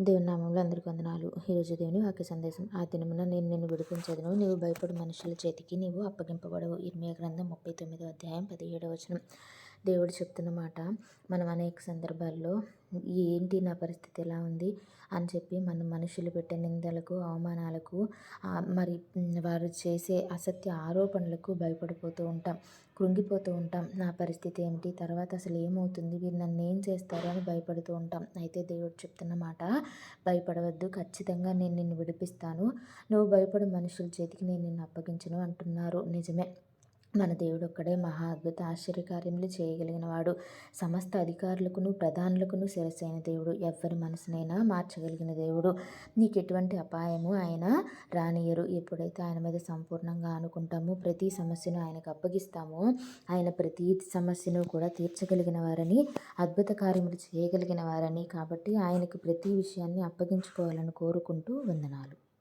దేవుని నామంలో అందరికీ వందనాలు. ఈరోజు దేవుని వాక్య సందేశం. ఆ దినమున నేను నిన్ను విడిపించదును. నీవు భయపడు మనుషుల చేతికి నీవు అప్పగింపబడవు. ఇర్మియా గ్రంథం ముప్పై తొమ్మిదో అధ్యాయం పదిహేడవ వచనం. దేవుడు చెప్తున్నమాట మనం అనేక సందర్భాల్లో ఏంటి నా పరిస్థితి ఎలా ఉంది అని చెప్పి మనం మనుషులు పెట్టే నిందలకు అవమానాలకు మరి వారు చేసే అసత్య ఆరోపణలకు భయపడిపోతూ ఉంటాం. కృంగిపోతూ ఉంటాం. నా పరిస్థితి ఏమిటి? తర్వాత అసలు ఏమవుతుంది? వీరు నన్ను ఏం చేస్తారు? అని భయపడుతూ ఉంటాం. అయితే దేవుడు చెప్తున్న మాట భయపడవద్దు. ఖచ్చితంగా నేను నిన్ను విడిపిస్తాను. నువ్వు భయపడే మనుషుల చేతికి నేను నిన్ను అప్పగించను అంటున్నారు. నిజమే. మన దేవుడు ఒక్కడే మహా అద్భుత ఆశ్చర్యకార్యములు చేయగలిగిన వాడు సమస్త అధికారులకును ప్రధానులకును శిరసైన దేవుడు. ఎవరి మనసునైనా మార్చగలిగిన దేవుడు. నీకు ఎటువంటి అపాయము ఆయన రానియరు ఎప్పుడైతే ఆయన మీద సంపూర్ణంగా అనుకుంటామో ప్రతి సమస్యను ఆయనకు అప్పగిస్తామో ఆయన ప్రతి సమస్యను కూడా తీర్చగలిగిన వారని అద్భుత కార్యములు చేయగలిగిన వారని కాబట్టి ఆయనకు ప్రతి విషయాన్ని అప్పగించుకోవాలని కోరుకుంటూ వందనాలు.